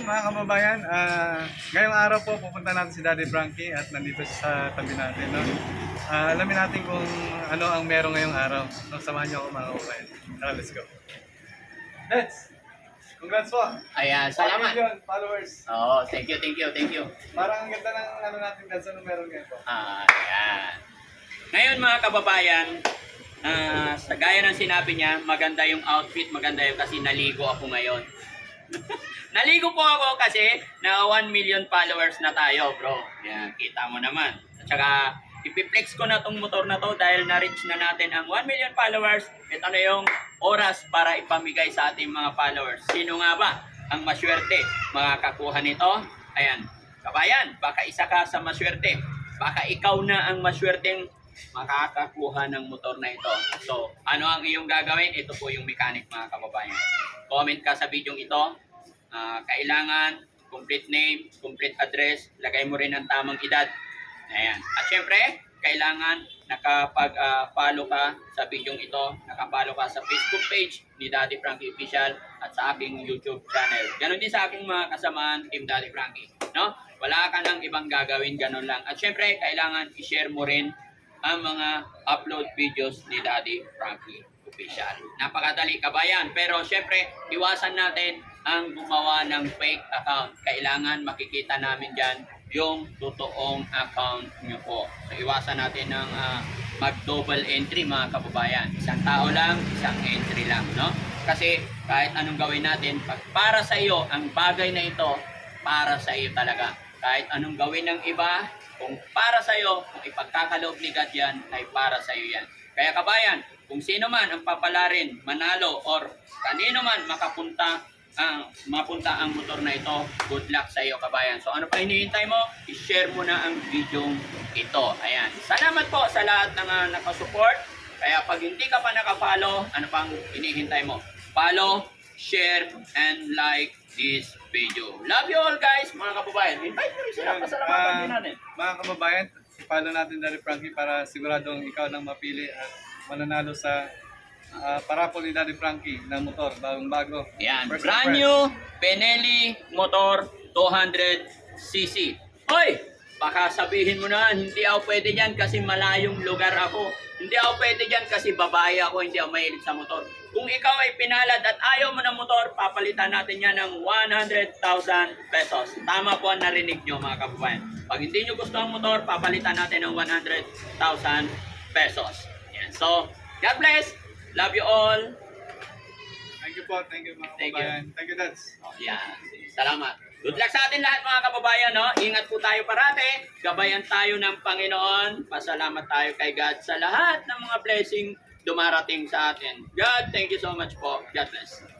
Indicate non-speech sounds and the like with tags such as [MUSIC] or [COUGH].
yun mga kababayan, ah, ngayong araw po pupunta natin si Daddy Frankie at nandito siya sa tabi natin. No? Ah, alamin natin kung ano ang meron ngayong araw. No, samahan niyo ako mga kababayan. Tara, let's go. Let's! Congrats po! Ayan, salamat. million followers. Oo, thank you, thank you, thank you. Parang ang ganda ng ano natin dance. Ano meron ngayon po? Ah, ayan. Ngayon mga kababayan, ah, sa gaya ng sinabi niya, maganda yung outfit, maganda yung kasi naligo ako ngayon. [LAUGHS] naligo po ako kasi na 1 million followers na tayo, bro. Yan, kita mo naman. At saka, ipiplex ko na tong motor na to dahil na-reach na natin ang 1 million followers. Ito na yung oras para ipamigay sa ating mga followers. Sino nga ba ang maswerte makakakuha nito? Ayan, kabayan, baka isa ka sa maswerte. Baka ikaw na ang maswerteng makakakuha ng motor na ito. So, ano ang iyong gagawin? Ito po yung mechanic mga kababayan. Comment ka sa video ito. Ah, kailangan complete name, complete address, lagay mo rin ang tamang edad. Ayan. At syempre, kailangan nakapag-follow ka sa video ito, nakapollow ka sa Facebook page ni Daddy Frankie Official at sa aking YouTube channel. Ganon din sa aking mga kasamaan, Team Daddy Frankie. No? Wala ka nang ibang gagawin, ganon lang. At syempre, kailangan i-share mo rin ang mga upload videos ni Daddy Frankie Official. Napakadali kabayan. Pero syempre, iwasan natin ang gumawa ng fake account. Kailangan makikita namin dyan yung totoong account nyo po. So, iwasan natin ng ah, mag-double entry mga kababayan. Isang tao lang, isang entry lang, no? Kasi kahit anong gawin natin, pag para sa iyo, ang bagay na ito, para sa iyo talaga. Kahit anong gawin ng iba, kung para sa iyo, kung ipagkakaloob ni God yan, ay para sa iyo yan. Kaya kabayan, kung sino man ang papalarin, manalo, or kanino man makapunta ang mapunta ang motor na ito, good luck sa iyo kabayan. So ano pa hinihintay mo? I-share mo na ang video ito. Ayan. Salamat po sa lahat ng uh, nakasupport. Kaya pag hindi ka pa nakapollow, ano pang hinihintay mo? Follow, share, and like this video. Love you all guys, mga kababayan. Invite mo rin sila. Pasalamatan ah, din natin. Mga kababayan, follow natin Daddy Frankie para siguradong ikaw nang mapili at mananalo sa ah, parapol ni Daddy Frankie na motor, bagong bago. Yan, First brand and new Benelli motor 200cc. Hoy, baka sabihin mo na, hindi ako pwede dyan kasi malayong lugar ako. Hindi ako pwede dyan kasi babae ako, hindi ako mahilig sa motor. Kung ikaw ay pinalad at ayaw mo ng motor, papalitan natin yan ng 100,000 pesos. Tama po ang narinig nyo mga kababayan. Pag hindi nyo gusto ang motor, papalitan natin ng 100,000 pesos. Yan. So, God bless. Love you all. Thank you po, thank you mga Thank you. kababayan. Thank you, Dads. Oh, Yan. Salamat. Good luck sa atin lahat mga kababayan. No? Ingat po tayo parati. Gabayan tayo ng Panginoon. Pasalamat tayo kay God sa lahat ng mga blessing dumarating sa atin. God, thank you so much po. God bless.